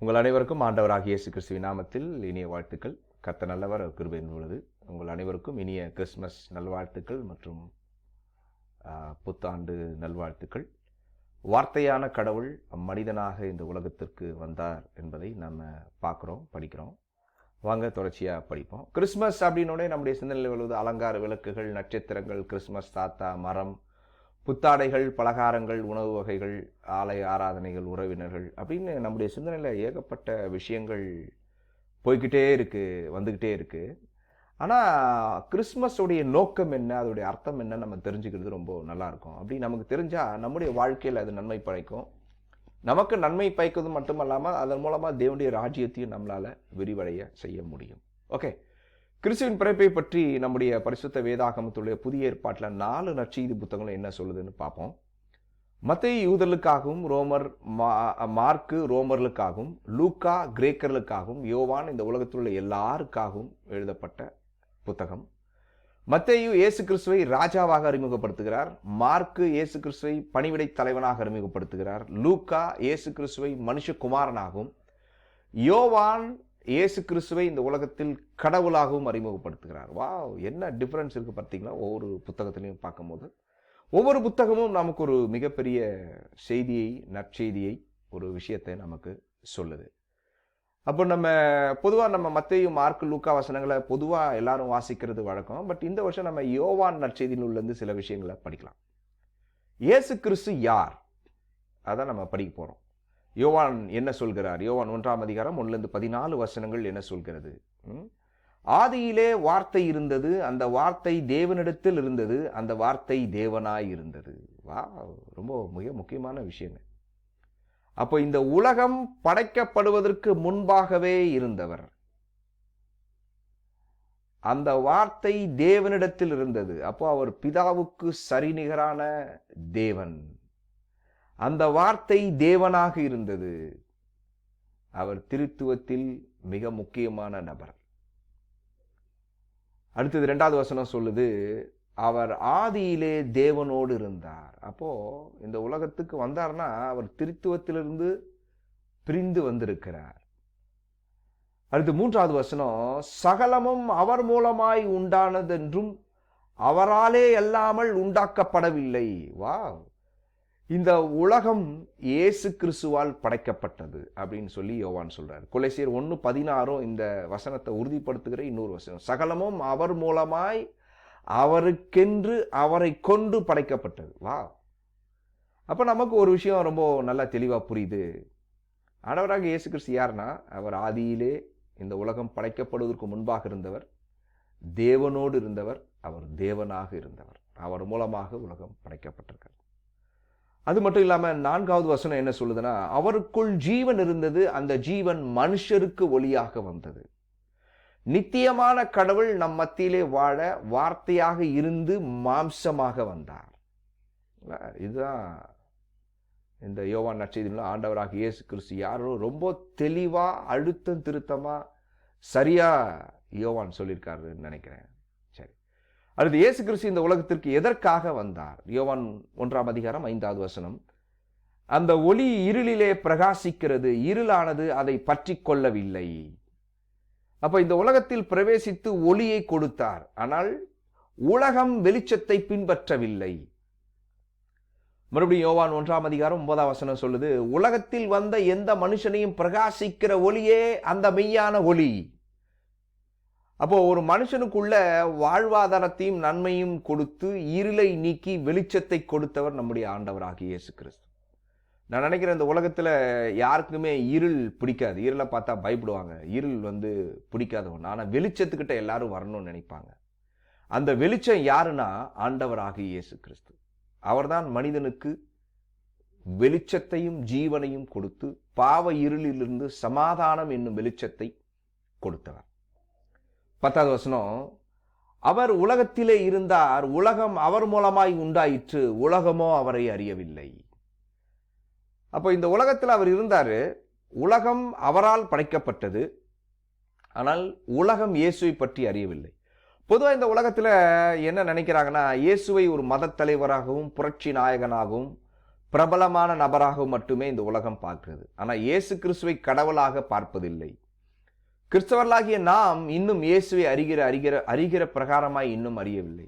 உங்கள் அனைவருக்கும் ஆண்டவராக இயேசு கிறிஸ்துவின் நாமத்தில் இனிய வாழ்த்துக்கள். கத்த நல்லவர் கிருபை என்பது உள்ளது உங்கள் அனைவருக்கும் இனிய கிறிஸ்மஸ் நல்வாழ்த்துக்கள் மற்றும் புத்தாண்டு நல்வாழ்த்துக்கள். வார்த்தையான கடவுள் மனிதனாக இந்த உலகத்திற்கு வந்தார் என்பதை நம்ம பார்க்குறோம் படிக்கிறோம். வாங்க தொடர்ச்சியாக படிப்போம். கிறிஸ்மஸ் அப்படின்னோடனே நம்முடைய சிந்தனையில் வருவது அலங்கார விளக்குகள் நட்சத்திரங்கள் கிறிஸ்மஸ் தாத்தா மரம் புத்தாடைகள் பலகாரங்கள் உணவு வகைகள் ஆலய ஆராதனைகள் உறவினர்கள் அப்படின்னு நம்முடைய சிந்தனையில் ஏகப்பட்ட விஷயங்கள் போய்க்கிட்டே இருக்குது வந்துக்கிட்டே இருக்குது ஆனால் கிறிஸ்மஸுடைய நோக்கம் என்ன அதோடைய அர்த்தம் என்ன நம்ம தெரிஞ்சுக்கிறது ரொம்ப நல்லாயிருக்கும் அப்படி நமக்கு தெரிஞ்சால் நம்முடைய வாழ்க்கையில் அது நன்மை பழைக்கும் நமக்கு நன்மை பயக்கிறது மட்டும் இல்லாமல் அதன் மூலமாக தேவனுடைய ராஜ்யத்தையும் நம்மளால் விரிவடைய செய்ய முடியும். ஓகே கிறிஸ்துவின் பிறப்பை பற்றி நம்முடைய பரிசுத்த வேதாகமத்துடைய புதிய ஏற்பாட்டில் நாலு நற்செய்தி புத்தகங்கள் என்ன சொல்லுதுன்னு பார்ப்போம். மத்திய யூதர்களுக்காகவும் ரோமர் மா- மார்க்கு ரோமர்களுக்காகவும் லூக்கா கிரேக்கர்களுக்காகவும் யோவான் இந்த உலகத்தில் உள்ள எல்லாருக்காகவும் எழுதப்பட்ட புத்தகம். மத்தேயு இயேசு கிறிஸ்துவை ராஜாவாக அறிமுகப்படுத்துகிறார். மார்க்கு இயேசு கிறிஸ்துவை பணிவிடை தலைவனாக அறிமுகப்படுத்துகிறார். லூக்கா இயேசு கிறிஸ்துவை மனுஷகுமாரனாகவும் யோவான் இயேசு கிறிஸ்துவை இந்த உலகத்தில் கடவுளாகவும் அறிமுகப்படுத்துகிறார். வா என்ன டிஃப்ரென்ஸ் இருக்குது பார்த்தீங்களா? ஒவ்வொரு புத்தகத்திலையும் பார்க்கும்போது. ஒவ்வொரு புத்தகமும் நமக்கு ஒரு மிகப்பெரிய செய்தியை நற்செய்தியை ஒரு விஷயத்தை நமக்கு சொல்லுது. அப்போ நம்ம பொதுவாக நம்ம மத்தையும் மார்க் லூக்கா வசனங்களை பொதுவாக எல்லாரும் வாசிக்கிறது வழக்கம். பட் இந்த வருஷம் நம்ம யோவான் நற்செய்தியிலிருந்து சில விஷயங்களை படிக்கலாம். இயேசு கிறிஸ்து யார்? அதான் நம்ம படிக்க போகிறோம் யோவான் என்ன சொல்கிறார்? யோவான் ஒன்றாம் அதிகாரம் ஒன்றுலேருந்து பதினாலு வசனங்கள் என்ன சொல்கிறது? ம்? ஆதியிலே வார்த்தை இருந்தது அந்த வார்த்தை தேவனிடத்தில் இருந்தது அந்த வார்த்தை தேவனாய் இருந்தது. வா ரொம்ப மிக முக்கியமான விஷயங்க. அப்போ இந்த உலகம் படைக்கப்படுவதற்கு முன்பாகவே இருந்தவர். அந்த வார்த்தை தேவனிடத்தில் இருந்தது. அப்போ அவர் பிதாவுக்கு சரிநிகரான தேவன். அந்த வார்த்தை தேவனாக இருந்தது. அவர் திருத்துவத்தில் மிக முக்கியமான நபர். அடுத்தது ரெண்டாவது வசனம் சொல்லுது அவர் ஆதியிலே தேவனோடு இருந்தார். அப்போ இந்த உலகத்துக்கு வந்தார்னா அவர் திருத்துவத்திலிருந்து பிரிந்து வந்திருக்கிறார். அடுத்து மூன்றாவது வசனம் சகலமும் அவர் மூலமாய் உண்டானதென்றும் அவராலே அல்லாமல் உண்டாக்கப்படவில்லை. வா இந்த உலகம் இயேசு கிறிஸ்துவால் படைக்கப்பட்டது அப்படின்னு சொல்லி யோவான் சொல்றார். கொலைசியர் ஒன்று பதினாறும் இந்த வசனத்தை உறுதிப்படுத்துகிற இன்னொரு வசனம். சகலமும் அவர் மூலமாய் அவருக்கென்று அவரை கொண்டு படைக்கப்பட்டது. வா அப்போ நமக்கு ஒரு விஷயம் ரொம்ப நல்லா தெளிவாக புரியுது. ஆடவராக இயேசு கிறிஸ்து யார்னா அவர் ஆதியிலே இந்த உலகம் படைக்கப்படுவதற்கு முன்பாக இருந்தவர் தேவனோடு இருந்தவர் அவர் தேவனாக இருந்தவர். அவர் மூலமாக உலகம் படைக்கப்பட்டிருக்கிறது. அது மட்டும் இல்லாமல் நான்காவது வசனம் என்ன சொல்லுதுன்னா அவருக்குள் ஜீவன் இருந்தது அந்த ஜீவன் மனுஷருக்கு ஒளியாக வந்தது. நித்தியமான கடவுள் நம் மத்தியிலே வாழ வார்த்தையாக இருந்து மாம்சமாக வந்தார். இதுதான் இந்த யோவான் நற்செய்தியில் ஆண்டவராக இயேசு கிறிஸ்து யாரோ ரொம்ப தெளிவாக அழுத்தம் திருத்தமாக சரியாக யோவான் சொல்லியிருக்காருன்னு நினைக்கிறேன். அடுத்து இயேசு கிறிஸ்து இந்த உலகத்திற்கு எதற்காக வந்தார்? யோவான் ஒன்றாம் அதிகாரம் ஐந்தாவது வசனம். அந்த ஒளி இருளிலே பிரகாசிக்கிறது இருளானது அதை பற்றி கொள்ளவில்லை. அப்போ இந்த உலகத்தில் பிரவேசித்து ஒளியை கொடுத்தார். ஆனால் உலகம் வெளிச்சத்தை பின்பற்றவில்லை. மறுபடியும் யோவான் ஒன்றாம் அதிகாரம் ஒன்பதாம் வசனம் சொல்லுது உலகத்தில் வந்த எந்த மனுஷனையும் பிரகாசிக்கிற ஒளியே அந்த மெய்யான ஒளி. அப்போ ஒரு மனுஷனுக்குள்ள வாழ்வாதாரத்தையும் நன்மையும் கொடுத்து இருளை நீக்கி வெளிச்சத்தை கொடுத்தவர் நம்முடைய ஆண்டவராகிய இயேசு கிறிஸ்து. நான் நினைக்கிறேன் இந்த உலகத்தில் யாருக்குமே இருள் பிடிக்காது. இருளை பார்த்தா பயப்படுவாங்க. இருள் வந்து பிடிக்காதவன் ஆனால் வெளிச்சத்துக்கிட்ட எல்லாரும் வரணும்னு நினைப்பாங்க. அந்த வெளிச்சம் யாருன்னா ஆண்டவராகிய இயேசு கிறிஸ்து. அவர்தான் மனிதனுக்கு வெளிச்சத்தையும் ஜீவனையும் கொடுத்து பாவ இருளிலிருந்து சமாதானம் என்னும் வெளிச்சத்தை கொடுத்தவர். பத்தாவது வசனம் அவர் உலகத்திலே இருந்தார் உலகம் அவர் மூலமாய் உண்டாயிற்று உலகமோ அவரை அறியவில்லை. அப்போ இந்த உலகத்தில் அவர் இருந்தார் உலகம் அவரால் படைக்கப்பட்டது ஆனால் உலகம் இயேசுவை பற்றி அறியவில்லை. பொதுவாக இந்த உலகத்தில் என்ன நினைக்கிறாங்கன்னா இயேசுவை ஒரு மதத்தலைவராகவும் புரட்சி நாயகனாகவும் பிரபலமான நபராகவும் மட்டுமே இந்த உலகம் பார்க்கிறது. ஆனால் இயேசு கிறிஸ்துவை கடவுளாக பார்ப்பதில்லை. கிறிஸ்தவர்களாகிய நாம் இன்னும் இயேசுவை அறிகிற அறிகிற அறிகிற பிரகாரமாய் இன்னும் அறியவில்லை.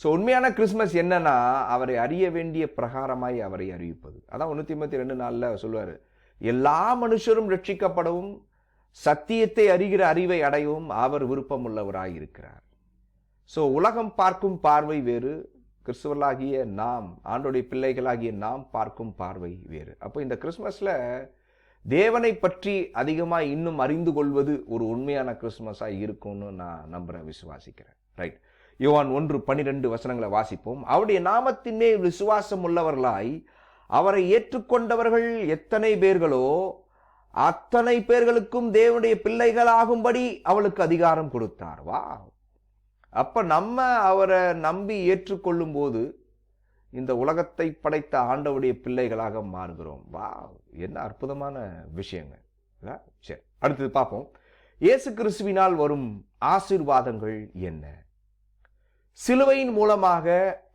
ஸோ உண்மையான கிறிஸ்மஸ் என்னன்னா அவரை அறிய வேண்டிய பிரகாரமாய் அவரை அறிவிப்பது. அதான் முன்னூத்தி ஐம்பத்தி ரெண்டு நாளில் சொல்லுவார். எல்லா மனுஷரும் ரட்சிக்கப்படவும் சத்தியத்தை அறிகிற அறிவை அடையவும் அவர் விருப்பமுள்ளவராய் இருக்கிறார். ஸோ உலகம் பார்க்கும் பார்வை வேறு கிறிஸ்துவர்களாகிய நாம் ஆண்டோடைய பிள்ளைகளாகிய நாம் பார்க்கும் பார்வை வேறு. அப்போ இந்த கிறிஸ்மஸில் தேவனை பற்றி அதிகமாக இன்னும் அறிந்து கொள்வது ஒரு உண்மையான கிறிஸ்மஸாக இருக்கும்னு நான் நம்புகிறேன் விசுவாசிக்கிறேன். ரைட் யோவான் ஒன்று பன்னிரெண்டு வசனங்களை வாசிப்போம். அவருடைய நாமத்தினே விசுவாசம் உள்ளவர்களாய் அவரை ஏற்றுக்கொண்டவர்கள் எத்தனை பேர்களோ அத்தனை பேர்களுக்கும் தேவனுடைய பிள்ளைகளாகும்படி அவளுக்கு அதிகாரம் கொடுத்தார். வா அப்போ நம்ம அவரை நம்பி ஏற்றுக்கொள்ளும் போது இந்த உலகத்தை படைத்த ஆண்டவுடைய பிள்ளைகளாக மாறுகிறோம். வா என்ன அற்புதமான விஷயங்க சரி அடுத்தது பார்ப்போம். இயேசு கிறிஸ்துவினால் வரும் ஆசீர்வாதங்கள் என்ன? சிலுவையின் மூலமாக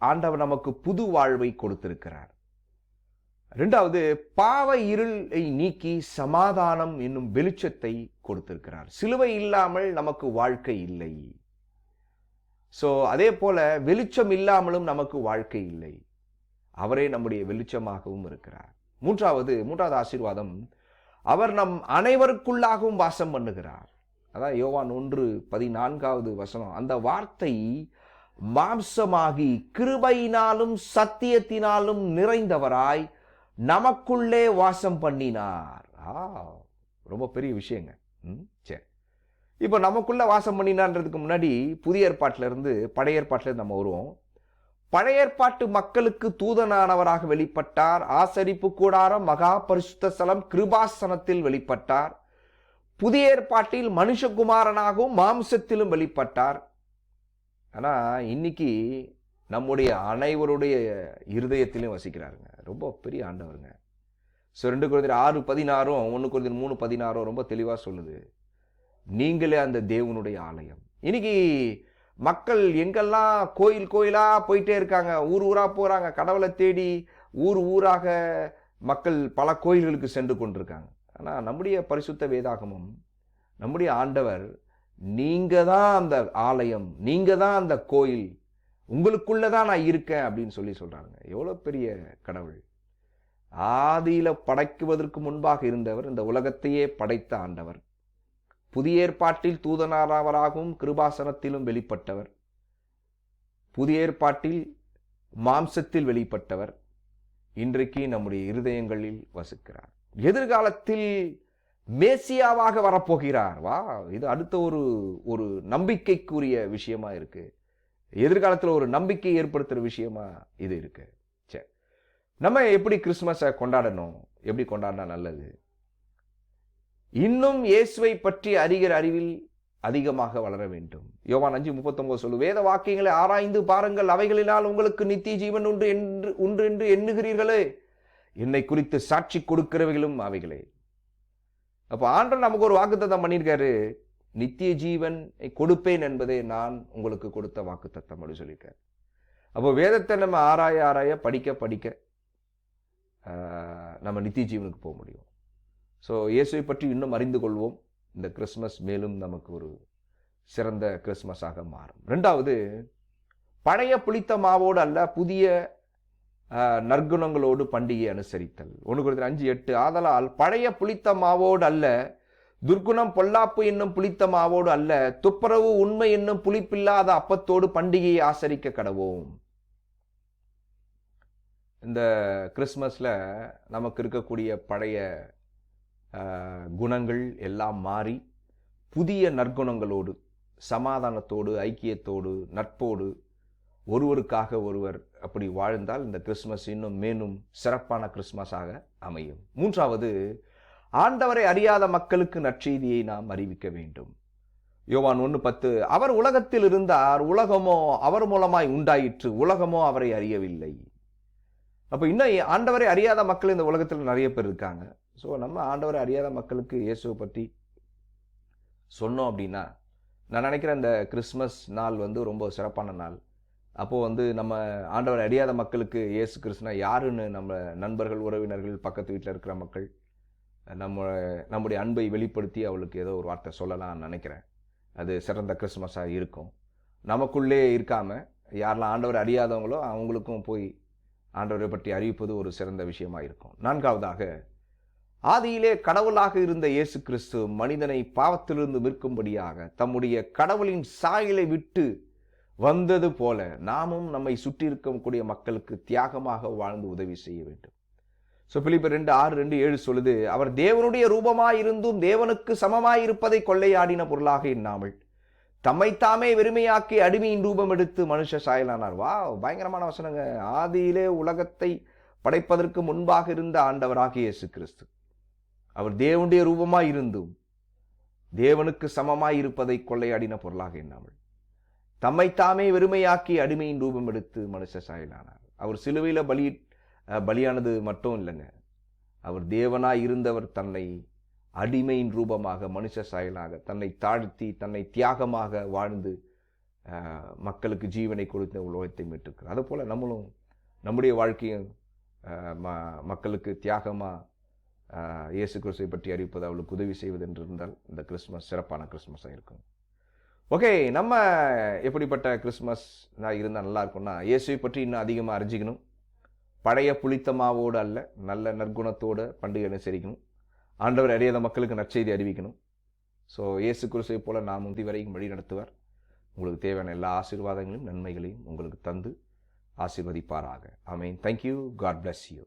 ஆண்டவர் நமக்கு புது வாழ்வை கொடுத்திருக்கிறார். ரெண்டாவது பாவ இருளை நீக்கி சமாதானம் என்னும் வெளிச்சத்தை கொடுத்திருக்கிறார். சிலுவை இல்லாமல் நமக்கு வாழ்க்கை இல்லை. ஸோ அதே போல வெளிச்சம் இல்லாமலும் நமக்கு வாழ்க்கை இல்லை. அவரே நம்முடைய வெளிச்சமாகவும் இருக்கிறார். மூன்றாவது மூன்றாவது ஆசீர்வாதம் அவர் நம் அனைவருக்குள்ளாகவும் வாசம் பண்ணுகிறார். அதான் யோவான் ஒன்று பதினான்காவது வசனம். அந்த வார்த்தை மாம்சமாகி கிருபையினாலும் சத்தியத்தினாலும் நிறைந்தவராய் நமக்குள்ளே வாசம் பண்ணினார். ஆ ரொம்ப பெரிய விஷயங்க. ம் சரி இப்போ நமக்குள்ளே வாசம் பண்ணினான்றதுக்கு முன்னாடி புதிய ஏற்பாட்டிலேருந்து பழைய ஏற்பாட்டிலேருந்து நம்ம வருவோம். பழைய ஏற்பாட்டு மக்களுக்கு தூதனானவராக வெளிப்பட்டார். ஆசரிப்பு கூடாரம் மகா பரிசுத்த ஸ்தலம் கிருபாசனத்தில் வெளிப்பட்டார். புதிய ஏற்பாட்டில் மனுஷகுமாரனாகவும் மாம்சத்திலும் வெளிப்பட்டார். ஆனால் இன்னைக்கு நம்முடைய அனைவருடைய இருதயத்திலும் வசிக்கிறாருங்க. ரொம்ப பெரிய ஆண்டவருங்க. ஸோ ரெண்டு குழந்தை ஆறு பதினாறும் ஒன்று குழந்தை மூணு பதினாறும் ரொம்ப தெளிவாக சொல்லுது. நீங்களே அந்த தேவனுடைய ஆலயம். இன்னைக்கு மக்கள் எங்கெல்லாம் கோயில் கோயிலாக போயிட்டே இருக்காங்க ஊர் ஊராக போகிறாங்க கடவுளை தேடி ஊர் ஊராக மக்கள் பல கோயில்களுக்கு சென்று கொண்டிருக்காங்க. ஆனால் நம்முடைய பரிசுத்த வேதாகமம் நம்முடைய ஆண்டவர் நீங்கள் தான் அந்த ஆலயம் நீங்கள் தான் அந்த கோயில் உங்களுக்குள்ள தான் நான் இருக்கேன் அப்படின்னு சொல்லி சொல்கிறாங்க எவ்வளோ பெரிய கடவுள். ஆதியில் படைக்குவதற்கு முன்பாக இருந்தவர் இந்த உலகத்தையே படைத்த ஆண்டவர். புதிய ஏற்பாட்டில் தூதனாராவராகவும் கிருபாசனத்திலும் வெளிப்பட்டவர். புதிய ஏற்பாட்டில் மாம்சத்தில் வெளிப்பட்டவர். இன்றைக்கு நம்முடைய இருதயங்களில் வசிக்கிறார். எதிர்காலத்தில் மேசியாவாக வரப்போகிறார். வா இது அடுத்த ஒரு ஒரு நம்பிக்கைக்குரிய விஷயமா இருக்கு. எதிர்காலத்தில் ஒரு நம்பிக்கை ஏற்படுத்துகிற விஷயமா இது இருக்கு. சரி நம்ம எப்படி கிறிஸ்மஸை கொண்டாடணும்? எப்படி கொண்டாடினா நல்லது? இன்னும் இயேசுவை பற்றி அறிகிற அறிவில் அதிகமாக வளர வேண்டும். யோவான் அஞ்சு முப்பத்தொன்பது சொல்லு வேத வாக்கியங்களை ஆராய்ந்து பாருங்கள் அவைகளினால் உங்களுக்கு நித்திய ஜீவன் உண்டு என்று உண்டு என்று எண்ணுகிறீர்களே. என்னை குறித்து சாட்சி கொடுக்கிறவைகளும் அவைகளே. அப்போ ஆண்டவர் நமக்கு ஒரு வாக்குத்தத்தம் பண்ணியிருக்காரு. நித்திய ஜீவன் கொடுப்பேன் என்பதை நான் உங்களுக்கு கொடுத்த வாக்குத்தத்தம் அப்படின்னு சொல்லியிருக்காரு. அப்போ வேதத்தை நம்ம ஆராய ஆராய படிக்க படிக்க நம்ம நித்திய ஜீவனுக்கு போக முடியும். ஸோ இயேசுவை பற்றி இன்னும் அறிந்து கொள்வோம் இந்த கிறிஸ்மஸ் மேலும் நமக்கு ஒரு சிறந்த கிறிஸ்மஸாக மாறும். ரெண்டாவது பழைய புளித்த மாவோடு அல்ல புதிய நற்குணங்களோடு பண்டிகை அனுசரித்தல். ஒன்று குறித்த அஞ்சு எட்டு ஆதலால் பழைய புளித்த மாவோடு அல்ல துர்க்குணம் பொல்லாப்பு என்னும் புளித்த மாவோடு அல்ல துப்புரவு உண்மை என்னும் புளிப்பில்லாத அப்பத்தோடு பண்டிகையை ஆசரிக்க கடவோம். இந்த கிறிஸ்மஸில் நமக்கு இருக்கக்கூடிய பழைய குணங்கள் எல்லாம் மாறி புதிய நற்குணங்களோடு சமாதானத்தோடு ஐக்கியத்தோடு நட்போடு ஒருவருக்காக ஒருவர் அப்படி வாழ்ந்தால் இந்த கிறிஸ்மஸ் இன்னும் மேலும் சிறப்பான கிறிஸ்மஸாக அமையும். மூன்றாவது ஆண்டவரை அறியாத மக்களுக்கு நற்செய்தியை நாம் அறிவிக்க வேண்டும். யோவான் ஒன்று பத்து அவர் உலகத்தில் இருந்தார் உலகமோ அவர் மூலமாய் உண்டாயிற்று உலகமோ அவரை அறியவில்லை. அப்போ இன்னும் ஆண்டவரை அறியாத மக்கள் இந்த உலகத்தில் நிறைய பேர் இருக்காங்க. ஸோ நம்ம ஆண்டவரை அறியாத மக்களுக்கு இயேசுவை பற்றி சொன்னோம் அப்படின்னா நான் நினைக்கிறேன் இந்த கிறிஸ்மஸ் நாள் வந்து ரொம்ப சிறப்பான நாள். அப்போது வந்து நம்ம ஆண்டவர் அறியாத மக்களுக்கு இயேசு கிறிஸ்துனா யாருன்னு நம்ம நண்பர்கள் உறவினர்கள் பக்கத்து வீட்டில் இருக்கிற மக்கள் நம்ம நம்முடைய அன்பை வெளிப்படுத்தி அவளுக்கு ஏதோ ஒரு வார்த்தை சொல்லலாம்னு நினைக்கிறேன். அது சிறந்த கிறிஸ்மஸாக இருக்கும். நமக்குள்ளே இருக்காமல் யாரெல்லாம் ஆண்டவர் அறியாதவங்களோ அவங்களுக்கும் போய் ஆண்டவரை பற்றி அறிவிப்பது ஒரு சிறந்த விஷயமாக இருக்கும். நான்காவதாக ஆதியிலே கடவுளாக இருந்த இயேசு கிறிஸ்து மனிதனை பாவத்திலிருந்து விற்கும்படியாக தம்முடைய கடவுளின் சாயலை விட்டு வந்தது போல நாமும் நம்மை சுற்றி இருக்கக்கூடிய மக்களுக்கு தியாகமாக வாழ்ந்து உதவி செய்ய வேண்டும். ஸோ பிலிப்பர் ரெண்டு ஆறு ரெண்டு ஏழு சொல்லுது அவர் தேவனுடைய ரூபமாயிருந்தும் தேவனுக்கு சமமாயிருப்பதை கொள்ளையாடின பொருளாக எண்ணாமல் தம்மைத்தாமே வெறுமையாக்கி அடிமையின் ரூபம் எடுத்து மனுஷ சாயலானார். வா பயங்கரமான வசனங்க. ஆதியிலே உலகத்தை படைப்பதற்கு முன்பாக இருந்த ஆண்டவராகிய இயேசு கிறிஸ்து. அவர் தேவனுடைய ரூபமாய் இருந்தும் தேவனுக்கு சமமாய் இருப்பதை கொள்ளையாடின பொருளாக எண்ணாமல் தம்மைத்தாமே வெறுமையாக்கி அடிமையின் ரூபம் எடுத்து மனுஷ சாயலானார். அவர் சிலுவையில் பலி பலியானது மட்டும் இல்லைங்க. அவர் தேவனாய் இருந்தவர் தன்னை அடிமையின் ரூபமாக மனுஷ சாயலாக தன்னை தாழ்த்தி தன்னை தியாகமாக வாழ்ந்து மக்களுக்கு ஜீவனை கொடுத்த உலகத்தை மீட்டிருக்கிறார். அதுபோல் நம்மளும் நம்முடைய வாழ்க்கையும் ம மக்களுக்கு தியாகமாக இயேசு கிறிஸ்துவை பற்றி அறிவிப்பது அவளுக்கு உதவி செய்வது என்று இருந்தால் இந்த கிறிஸ்மஸ் சிறப்பான கிறிஸ்மஸாக இருக்கும். ஓகே நம்ம எப்படிப்பட்ட கிறிஸ்மஸ் இருந்தால் நல்லா இருக்கும்னா இயேசுவை பற்றி இன்னும் அதிகமாக அறிஞ்சிக்கணும். பழைய புளித்த மாவோடு அல்ல நல்ல நற்குணத்தோடு பண்டிகை அனுசரிக்கணும். ஆண்டவர் அறியாத மக்களுக்கு நற்செய்தி அறிவிக்கணும். ஸோ இயேசு குருசை போல நாம் முந்தி வரையும் வழி நடத்துவார். உங்களுக்கு தேவையான எல்லா ஆசீர்வாதங்களையும் நன்மைகளையும் உங்களுக்கு தந்து ஆசீர்வதிப்பாராக. ஆமீன் தேங்க்யூ காட் பிளஸ் யூ